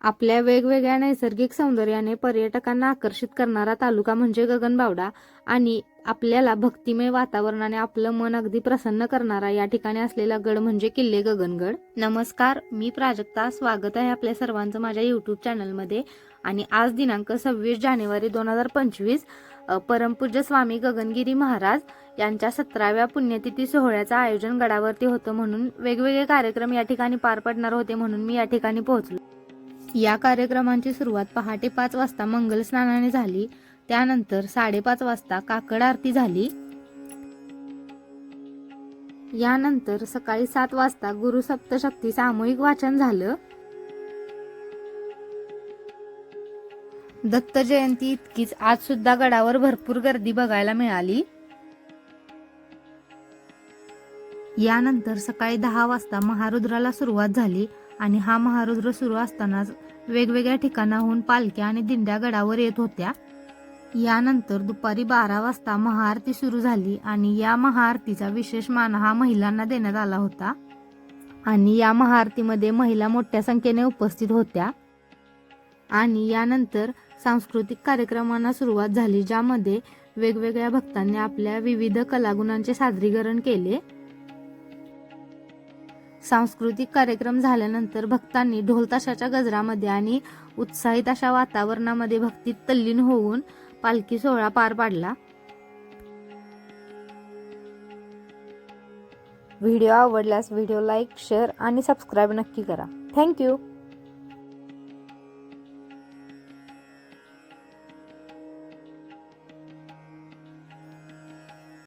आपल्या वेगवेगळ्या नैसर्गिक सौंदर्याने पर्यटकांना आकर्षित करणारा तालुका म्हणजे गगनबावडा. आणि आपल्याला भक्तिमय वातावरणाने आपलं मन अगदी प्रसन्न करणारा या ठिकाणी असलेला गड म्हणजे किल्ले गगनगड. नमस्कार मी प्राजक्ता. स्वागत आहे आपल्या सर्वांचं माझ्या यूट्यूब चॅनलमध्ये आणि आज दिनांक सव्वीस जानेवारी दोन हजार पंचवीस परमपूज्य स्वामी गगनगिरी महाराज यांच्या सतराव्या पुण्यतिथी सोहळ्याचं आयोजन गडावरती होतं म्हणून वेगवेगळे कार्यक्रम या ठिकाणी पार पडणार होते म्हणून मी या ठिकाणी पोहोचलो. या कार्यक्रमांची सुरुवात पहाटे पाच वाजता मंगल स्नानाने झाली. त्यानंतर साडेपाच वाजता काकड आरती झाली. यानंतर सकाळी सात वाजता गुरु सप्तशक्ती सामूहिक वाचन झालं. दत्त जयंती इतकीच आज सुद्धा गडावर भरपूर गर्दी बघायला मिळाली. यानंतर सकाळी दहा वाजता महारुद्राला सुरुवात झाली. आणि हा महारुद्र सुरू असतानाच वेगवेगळ्या ठिकाणाहून पालख्या आणि दिंड्या गडावर येत होत्या. यानंतर दुपारी बारा वाजता महाआरती सुरू झाली आणि या महाआरतीचा विशेष मान हा महिलांना देण्यात आला होता. आणि या महाआरतीमध्ये महिला मोठ्या संख्येने उपस्थित होत्या. आणि यानंतर सांस्कृतिक कार्यक्रमांना सुरुवात झाली ज्यामध्ये वेगवेगळ्या भक्तांनी आपल्या विविध कलागुणांचे सादरीकरण केले. सांस्कृतिक कार्यक्रम झाल्यानंतर भक्तांनी ढोलताशाच्या गजरामध्ये आणि उत्साहित अशा वातावरणामध्ये भक्तीत तल्लीन होऊन पालखी सोहळा पार पाडला. व्हिडिओ आवडल्यास व्हिडिओ लाईक शेअर आणि सबस्क्राईब नक्की करा. Thank you.